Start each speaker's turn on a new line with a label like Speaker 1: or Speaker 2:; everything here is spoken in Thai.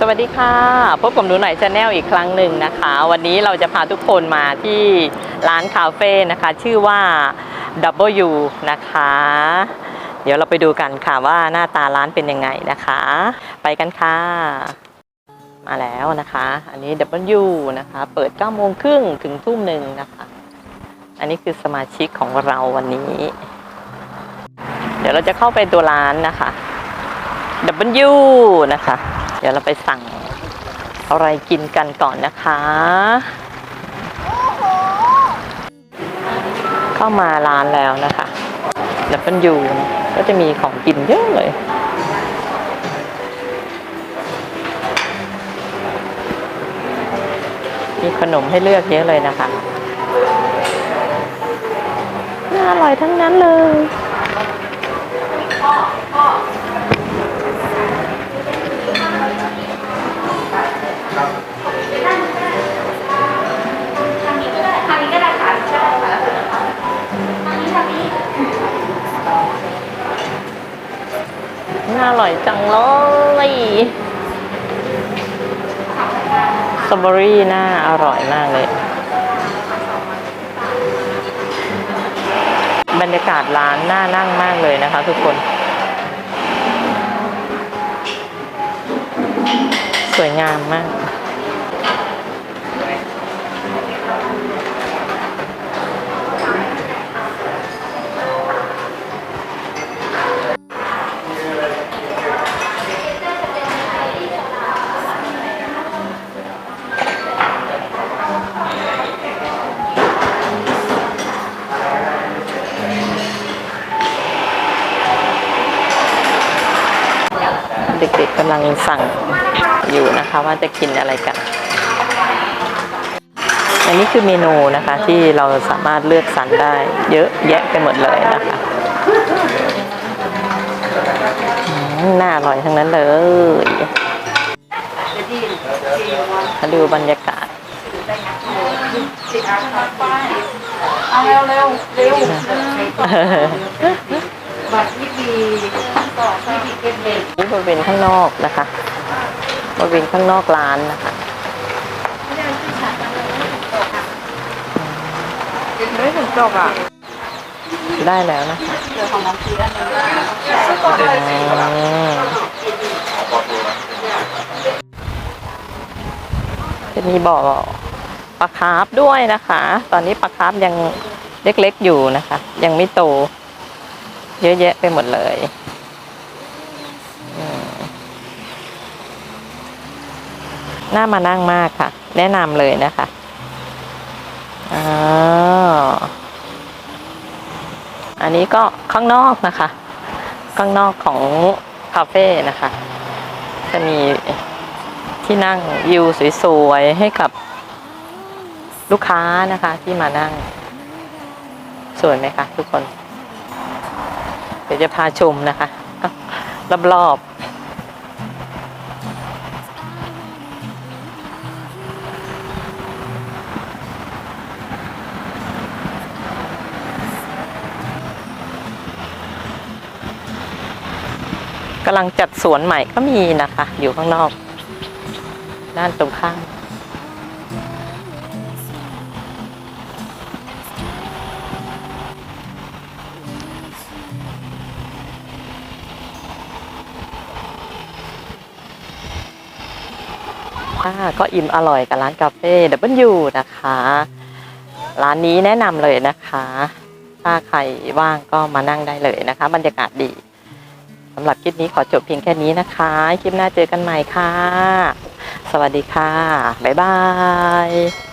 Speaker 1: สวัสดีค่ะ พบกับหนูหน่อยชาแนลอีกครั้งหนึ่งนะคะ วันนี้เราจะพาทุกคนมาที่ร้านคาเฟ่นะคะ ชื่อว่า W นะคะ เดี๋ยวเราไปดูกันค่ะว่าหน้าตาร้านเป็นยังไงนะคะ ไปกันค่ะ มาแล้วนะคะ อันนี้ W นะคะ เปิด9โมงครึ่งถึงทุ่มหนึ่งนะคะ อันนี้คือสมาชิกของเราวันนี้ เดี๋ยวเราจะเข้าไปตัวร้านนะคะ W นะคะ ดี๋ยวเราไปสั่งอะไรกินกันก่อนนะคะ เข้ามาร้านแล้วนะคะ W ก็จะมีของกินเยอะเลยมีขนมให้เลือกเยอะเลยนะคะ น่าอร่อยทั้งนั้นเลย น่าอร่อยจังเลยสตรอเบอรี่น่าอร่อยมากเลย บรรยากาศร้านน่านั่งมากเลยนะคะทุกคน สวยงามมาก เด็กๆกำลังสั่งอยู่นะคะว่าจะกินอะไรกัน อันนี้คือเมนูนะคะที่เราสามารถเลือกสรรได้เยอะแยะไปหมดเลยนะคะอืมน่าอร่อยทั้งนั้นเลยมาดูบรรยากาศ
Speaker 2: เอาเร็วเร็วเร็วบัตรที่ดี ต่อที่ดีเก็บเด็ก
Speaker 1: นี่บริเวณข้างนอกนะคะ บริเวณข้างนอกร้านนะคะ
Speaker 2: ไม่ถึงจบอะ
Speaker 1: ได้แล้วนะคะ
Speaker 2: เดี๋ยวของน้องพีอันนึง
Speaker 1: อืมจะมีบ่อปลาคาร์ฟด้วยนะคะ ตอนนี้ปลาคาร์ฟยังเล็กๆอยู่นะคะ ยังไม่โต เยอะแยะไปหมดเลยอืม น่ามานั่งมากค่ะ แนะนำเลยนะคะอ๋ออันนี้ก็ข้างนอกนะคะ ข้างนอกของคาเฟ่นะคะ จะมีที่นั่งวิวสวยๆให้กับลูกค้านะคะที่มานั่ง สวยไหมคะทุกคน เดี๋ยวจะพาชมนะคะรอบๆ กำลังจัดสวนใหม่ก็มีนะคะ อยู่ข้างนอก ด้านตรงข้ามค่ะก็อิ่มอร่อยกับร้านกาเฟ่ดับเบิลยูนะคะ ร้านนี้แนะนำเลยนะคะ ถ้าใครว่างก็มานั่งได้เลยนะคะ บรรยากาศดี สำหรับคลิปนี้ขอจบเพียงแค่นี้นะคะ คลิปหน้าเจอกันใหม่ค่ะ สวัสดีค่ะ บ๊ายบาย